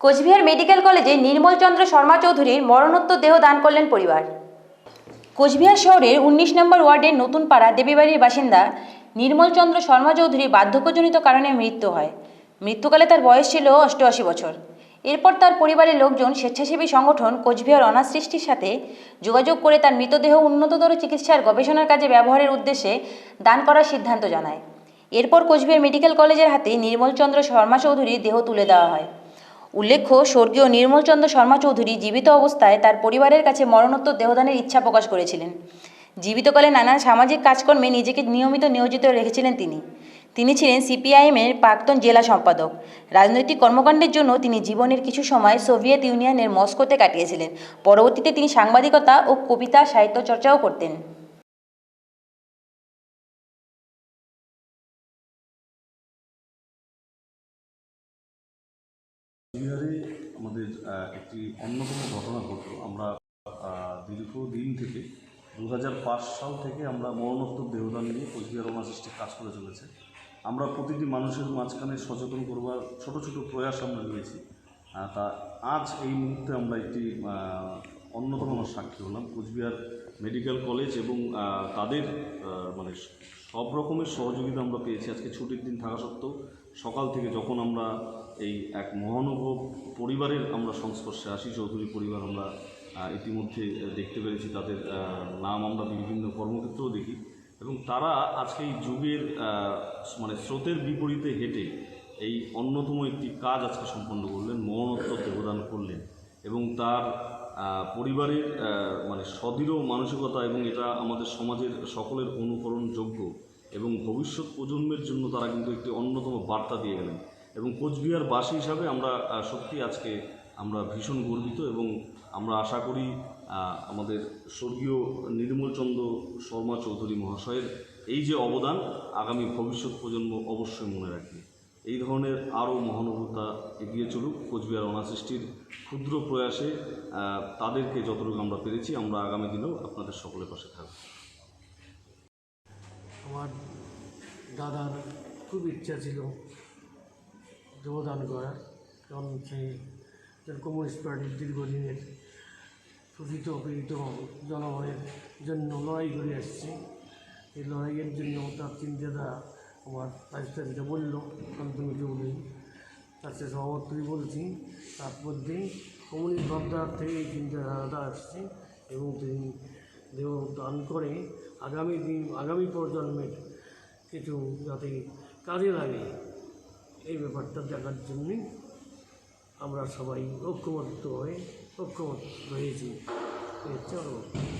Cooch Behar medical কলেজে নির্মল চন্দ্র শর্মা চৌধুরীর মরণোত্তর দেহ দান করলেন পরিবার। কোচবিহার শহরের উনিশ নম্বর ওয়ার্ডের নতুন পাড়া দেবীবাড়ির বাসিন্দা নির্মল চন্দ্র শর্মা চৌধুরীর বার্ধক্যজনিত কারণে মৃত্যু হয়। মৃত্যুকালে তার বয়স ছিল অষ্টআশি বছর। এরপর তার পরিবারের লোকজন স্বেচ্ছাসেবী সংগঠন কোচবিহার অনাথ সৃষ্টির সাথে যোগাযোগ করে তার মৃতদেহ উন্নততর চিকিৎসার গবেষণার কাজে ব্যবহারের উদ্দেশ্যে দান করার সিদ্ধান্ত জানায়। এরপর কোচবিহার মেডিকেল কলেজের হাতে নির্মলচন্দ্র শর্মা চৌধুরীর দেহ তুলে দেওয়া হয়। উল্লেখ্য, স্বর্গীয় নির্মলচন্দ্র শর্মা চৌধুরী জীবিত অবস্থায় তার পরিবারের কাছে মরণোত্তর দেহদানের ইচ্ছা প্রকাশ করেছিলেন। জীবিতকালে নানা সামাজিক কাজকর্মে নিজেকে নিয়মিত নিয়োজিত রেখেছিলেন তিনি। তিনি ছিলেন সিপিআইএমের প্রাক্তন জেলা সম্পাদক। রাজনৈতিক কর্মকাণ্ডের জন্য তিনি জীবনের কিছু সময় সোভিয়েত ইউনিয়নের মস্কোতে কাটিয়েছিলেন। পরবর্তীতে তিনি সাংবাদিকতা ও কবিতা সাহিত্য চর্চাও করতেন। বিহারে আমাদের একটি অন্যতম ঘটনা ঘটল। আমরা দীর্ঘদিন থেকে দু হাজার পাঁচ সাল থেকে আমরা মরণোত্তর দেহদান নিয়ে কোচবিহার অনাসৃষ্টির কাজ করে চলেছে। আমরা প্রতিটি মানুষের মাঝখানে সচেতন করবার ছোট ছোট প্রয়াস আমরা নিয়েছি। তা আজ এই মুহূর্তে আমরা একটি অন্যতম সাক্ষী হলাম। কোচবিহার মেডিকেল কলেজ এবং তাদের মানে সব রকমের সহযোগিতা আমরা পেয়েছি। আজকে ছুটির দিন থাকা সত্ত্বেও সকাল থেকে যখন আমরা এই এক মহানুভব পরিবারের আমরা সংস্পর্শে আসি, চৌধুরী পরিবার আমরা ইতিমধ্যে দেখতে পেরেছি তাদের নাম আমরা বিভিন্ন কর্মক্ষেত্রেও দেখি এবং তারা আজকে এই যুগের মানে স্রোতের বিপরীতে হেঁটে এই অন্যতম একটি কাজ আজকে সম্পন্ন করলেন, মরণোত্তর দেবদান করলেন। এবং তার পরিবারের মানে সদৃঢ় মানসিকতা এবং এটা আমাদের সমাজের সকলের অনুকরণযোগ্য এবং ভবিষ্যৎ প্রজন্মের জন্য তারা কিন্তু একটি অন্যতম বার্তা দিয়ে গেলেন। এবং কোচবিহারবাসী হিসাবে আমরা সত্যি আজকে আমরা ভীষণ গর্বিত এবং আমরা আশা করি আমাদের স্বর্গীয় নির্মলচন্দ্র শর্মা চৌধুরী মহাশয়ের এই যে অবদান আগামী ভবিষ্যৎ প্রজন্ম অবশ্যই মনে রাখবে। এই ধরনের আরও মহানুভূতা এগিয়ে চলুক কোচবিহার অনাসৃষ্টির ক্ষুদ্র প্রয়াসে তাদেরকে যতটুকু আমরা পেরেছি, আমরা আগামী দিনেও আপনাদের সকলের পাশে থাকব। আমার দাদার খুব ইচ্ছা ছিল যোগদান করার, কারণ সে কমিউনিস্ট পার্টির দীর্ঘদিনের শোষিত, পীড়িত জনগণের জন্য লড়াই করে আসছে। এই লড়াইয়ের জন্য তার চিন্তাধারা আমার রাজনীতিতে বলল শান্তনু চৌধুরী তার সে সভাপতি বলছি তার মধ্যেই কমিউনিস্ট ভাবধারা থেকে এই চিন্তাধারাটা আসছে এবং তিনি দেহ দান করে আগামী দিন, আগামী প্রজন্মের কিছু যাতে কাজে লাগে, এই ব্যাপারটা দেখার জন্যই আমরা সবাই ঐক্যবদ্ধ হয়ে ঐক্যমত হয়েছি বক্তব্য।